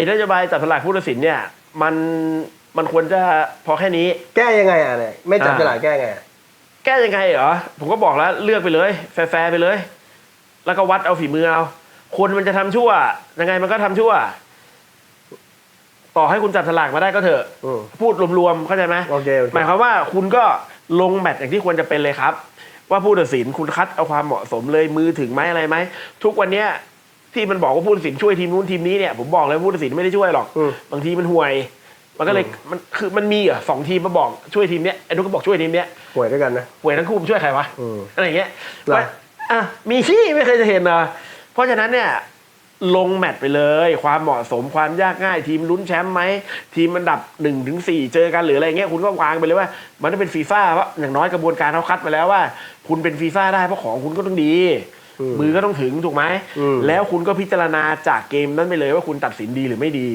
อ้นโยบายจับสลากผู้ตัดสินเนี่ย มันมันควรจะพอแค่นี้ แก้ยังไงอะเนี่ยไม่จับอ่าฉลากแก้ไงอะแก้ยังไงเหรอผมก็บอกแล้วเลือกไปเลย แฟร์ๆไปเลย แล้วก็วัดเอาฝีมือเอาคนมันจะทำชั่ว ยังไงมันก็ทำชั่ว ต่อให้คุณจับฉลากมาได้ก็เถอะ อืม พูดรวมๆเข้าใจไหมโอเคโอเค หมายความว่าคุณก็ลงแมตช์อย่างที่ควรจะเป็นเลยครับ ว่าผู้ตัดสินคุณคัดเอาความเหมาะสมเลยมือถึงไหมอะไรไหมทุกวันเนี้ย ที่มันบอกว่าผู้ตัดสินช่วยทีมนู้นทีมนี้เนี่ยผมบอกเลยว่าผู้ตัดสินไม่ได้ช่วยหรอกอืมบางทีมันห่วย มันก็เลยอืมมันคือมันมีเหรอะสองทีมมาบอกช่วยทีมเนี้ยไอ้นุ๊กก็บอกช่วยทีมเนี้ยป่วยด้วยกันนะห่วยทั้งคู่มันช่วยใครวะอืมอะไรอย่างเงี้ยเหรอว่าอะมีที่ไม่เคยจะเห็นนะเพราะฉะนั้นเนี่ยลงแมตช์ไปเลย ความเหมาะสมความยากง่าย ทีมลุ้นแชมป์ไหมทีมอันดับหนึ่งถึงสี่เจอกันหรืออะไรเงี้ยคุณก็วางไปเลยว่า มันต้องเป็นฟีฟ่าเพราะอย่างน้อยกระบวนการเขาคัดมาแล้วว่า คุณเป็นฟีฟ่าได้เพราะของคุณก็ต้องดีอื มมือก็ต้องถึงถูกไหมอืมแล้วคุณก็พิจารณาจากเกมนั้นไปเลยว่าคุณตัดสินดีหรือไม่ดี